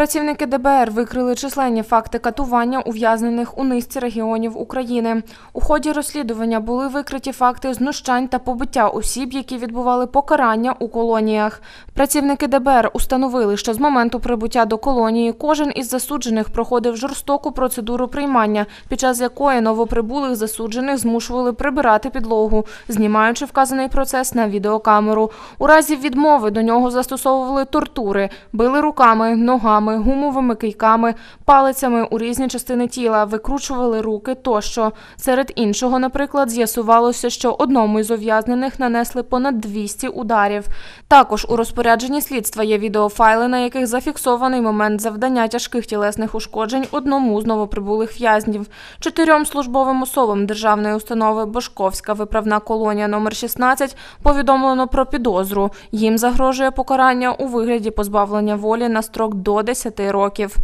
Працівники ДБР викрили численні факти катування ув'язнених у низці регіонів України. У ході розслідування були викриті факти знущань та побиття осіб, які відбували покарання у колоніях. Працівники ДБР установили, що з моменту прибуття до колонії кожен із засуджених проходив жорстоку процедуру приймання, під час якої новоприбулих засуджених змушували прибирати підлогу, знімаючи вказаний процес на відеокамеру. У разі відмови до нього застосовували тортури, били руками, ногами, гумовими кийками, палицями у різні частини тіла, викручували руки тощо. Серед іншого, наприклад, з'ясувалося, що одному із ув'язнених нанесли понад 200 ударів. Також у розпорядженні слідства є відеофайли, на яких зафіксований момент завдання тяжких тілесних ушкоджень одному з новоприбулих в'язнів. Чотирьом службовим особам державної установи Бошковська виправна колонія номер 16 повідомлено про підозру. Їм загрожує покарання у вигляді позбавлення волі на строк до 10 років.